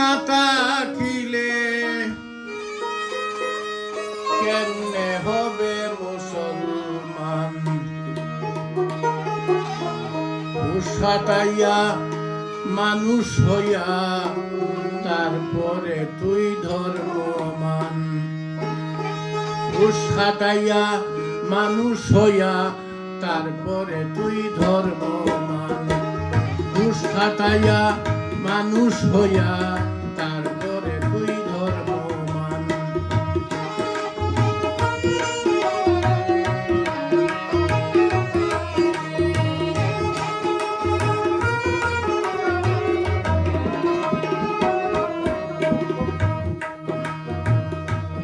না তাকিলে কেমনে হবে মুসলমান? উসাটাইয়া মানুষ হইয়া তারপরে তুই ধর্মমান ঘুষ খাটাইয়া মানুষ হইয়া তারপরে তুই ধর্মমান ঘুষ খাটাইয়া মানুষ হইয়া তারপরে তুই ধর্মমান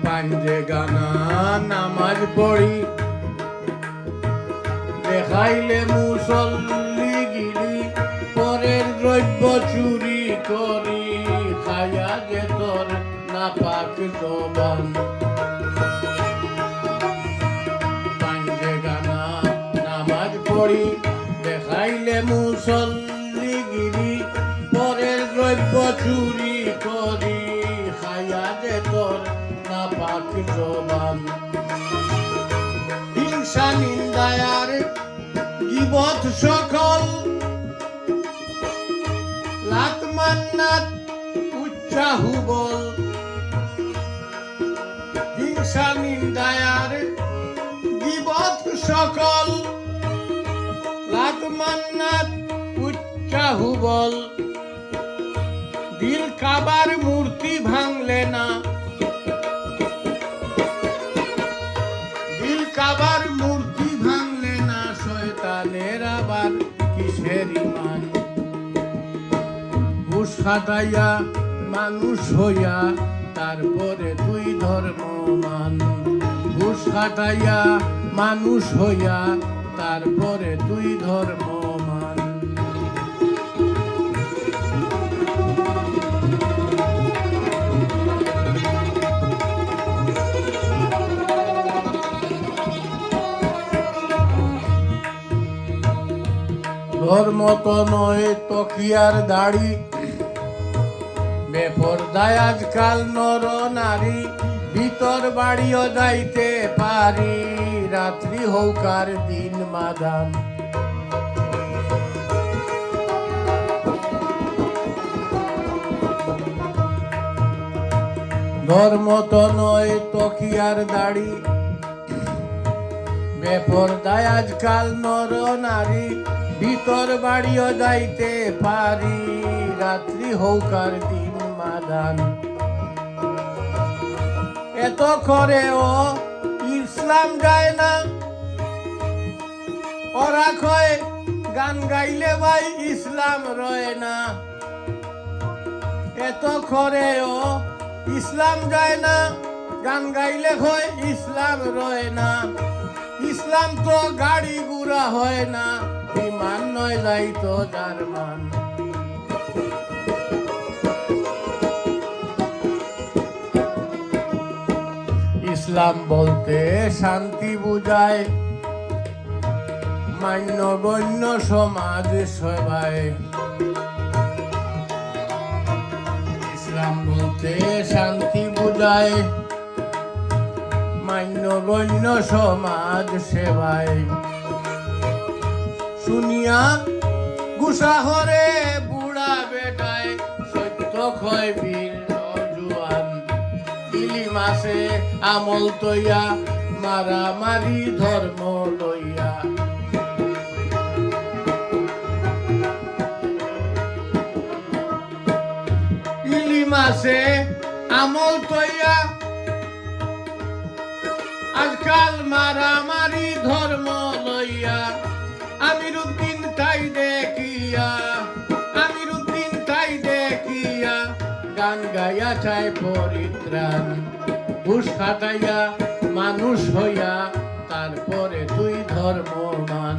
পাঞ্জে গানা নামাজ পড়ি। দেখাইলে মুসল্লি গিরি পরের দ্রব্য চুরি। করি খায়া যে তোর না পাক জবান। পাঞ্জে গানা নামাজ পড়ি, দেখাইলে মুসল্লি গিরি পরের দ্রব্য চুরি করি খায়া যে তোর না পাক জবান। হিংসা নিন্দায়ার গিবত সকল মান্নাত উচ্চাহু বল। হিংসা নিন্দায়ার বিবধ সকল। লাগমান্নাথ বল। দিল কাবার মূর্তি ভাঙলে না খাটাইয়া মানুষ হইয়া, তারপরে তুই ধর্মমান ঘুষ খাটাইয়া মানুষ হইয়া, তারপরে তুই ধর্মমান ধর্ম তো নয়, তকিয়ার দাড়ি বেপরদায় আজকাল নর নারী, ভিতর বাড়িও যাইতে পারি। রাত্রি হৌকার দিন, মাদাম। ধর্ম তো নয় তকিয়ার দাড়ি। বেপরদায় আজকাল নর নারী, ভিতর বাড়িও যাইতে পারি। রাত্রি হৌকার দিন মাদান এত করে ও ইসলাম গায় না। ওরা কয় গান গাইলে ভাই ইসলাম রয় না। এত ও ইসলাম যায় না। গান গাইলে হয় ইসলাম রয় না। ইসলাম তো গাড়ি গুড়া হয় না। বিমান নয় যাই তো জার্মান ইসলাম বলতে শান্তি বুঝায়। মান্যগণ্য সমাজ সবাই ইসলাম বলতে শান্তি বুঝায়। মান্যগণ্য সমাজ সেবায়। শুনিয়া গুসাহরে বুড়া বেটায়, সত্য ক্ষয় বীর মাসে আমল তৈয়া, মারামারি ধর্ম লইয়া। মাসে আমল তৈয়া, আজকাল মারামারি ধর্ম লইয়া। আমির উদ্দিন গাইয়া চায় পরিত্রাণ। ঘুষ খাটাইয়া মানুষ হইয়া, তারপরে তুই ধর্মমান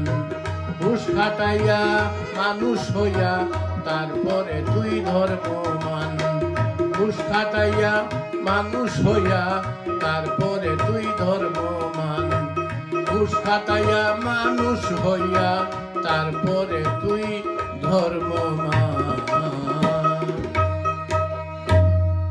ঘুষ খাটাইয়া মানুষ হইয়া, তারপরে তুই ধর্মমান ঘুষ খাটাইয়া মানুষ হইয়া, তারপরে তুই ধর্মমান ঘুষ খাটাইয়া মানুষ হইয়া, তারপরে তুই ধর্মমান